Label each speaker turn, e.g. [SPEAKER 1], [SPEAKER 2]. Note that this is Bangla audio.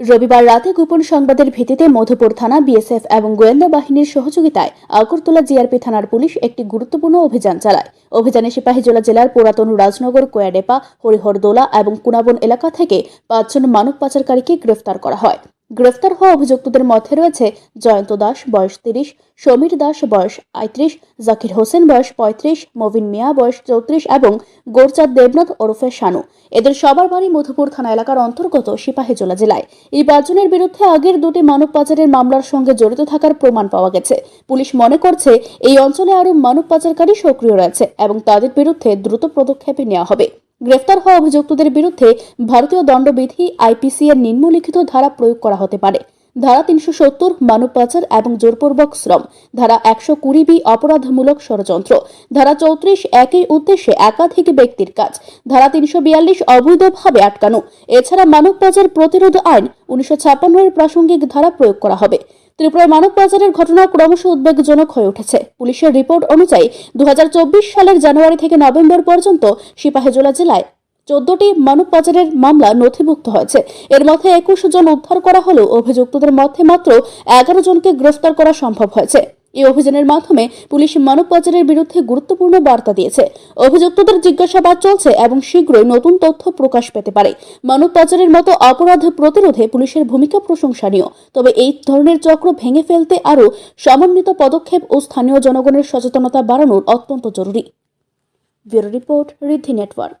[SPEAKER 1] রবিবার রাতে গোপন সংবাদের ভিত্তিতে মধুপুর থানা বিএসএফ এবং গোয়েন্দা বাহিনীর সহযোগিতায় আগরতলা জিআরপি থানার পুলিশ একটি গুরুত্বপূর্ণ অভিযান চালায়। অভিযানে সিপাহীজলা জেলার পুরাতন রাজনগর, কোয়াডেপা, হরিহরদোলা এবং কুনাবন এলাকা থেকে পাঁচজন মানব পাচারকারীকে গ্রেফতার করা হয়। গ্রেফতার হওয়া অভিযুক্তদের মধ্যে রয়েছে জয়ন্ত দাস, বয়স তিরিশ, সমীর দাস, বয়স আয়ত্রিশ জাকির হোসেন, বয়স পঁয়ত্রিশ, মবিন মিয়া, বয়স চৌত্রিশ এবং গোরচাঁদ দেবনাথ ওরফে শানু। এদের সবার বাড়ি মধুপুর থানা এলাকার অন্তর্গত সিপাহীজলা জেলায়। এই পাঁচজনের বিরুদ্ধে আগের দুটি মানব পাচারের মামলার সঙ্গে জড়িত থাকার প্রমাণ পাওয়া গেছে। পুলিশ মনে করছে, এই অঞ্চলে আরও মানব পাচারকারী সক্রিয় রয়েছে এবং তাদের বিরুদ্ধে দ্রুত পদক্ষেপে নেওয়া হবে। গ্রেফতার হওয়া অভিযুক্তদের বিরুদ্ধে ভারতীয় দণ্ডবিধি আইপিসি এর নিম্নলিখিত ধারা প্রয়োগ করা হতে পারে। ধারা তিনশো সত্তর মানব পাচার এবং জোরপূর্বক শ্রম। ধারা একশো কুড়ি বি, অপরাধমূলক ষড়যন্ত্র। ধারা চৌত্রিশ, একই উদ্দেশ্যে একাধিক ব্যক্তির কাজ। ধারা তিনশো বিয়াল্লিশ, অবৈধভাবে আটকানো। এছাড়া মানব পাচার প্রতিরোধ আইন উনিশশো ছাপ্পান্ন এর প্রাসঙ্গিক ধারা প্রয়োগ করা হবে। ত্রিপুরায় মানব পাচারের ঘটনা ক্রমশ উদ্বেগজনক হয়ে উঠেছে। পুলিশের রিপোর্ট অনুযায়ী দু হাজার চব্বিশ সালের জানুয়ারি থেকে নভেম্বর পর্যন্ত সিপাহেজোলা জেলায় চোদ্দটি মানব পাচারের মামলা নথিভুক্ত হয়েছে। এর মধ্যে একুশ জন উদ্ধার করা হলেও অভিযুক্তদের মধ্যে মাত্র এগারো জনকে গ্রেফতার করা সম্ভব হয়েছে। এই অভিযানের মাধ্যমে পুলিশ মানব পাচারের বিরুদ্ধে গুরুত্বপূর্ণ বার্তা দিয়েছে। অভিযুক্তদের জিজ্ঞাসাবাদ চলছে এবং শীঘ্রই নতুন তথ্য প্রকাশ পেতে পারে। মানব পাচারের মতো অপরাধ প্রতিরোধে পুলিশের ভূমিকা প্রশংসনীয়। তবে এই ধরনের চক্র ভেঙে ফেলতে আরও সমন্বিত পদক্ষেপ ও স্থানীয় জনগণের সচেতনতা বাড়ানোর অত্যন্ত জরুরি। Bureau report Riddhi network.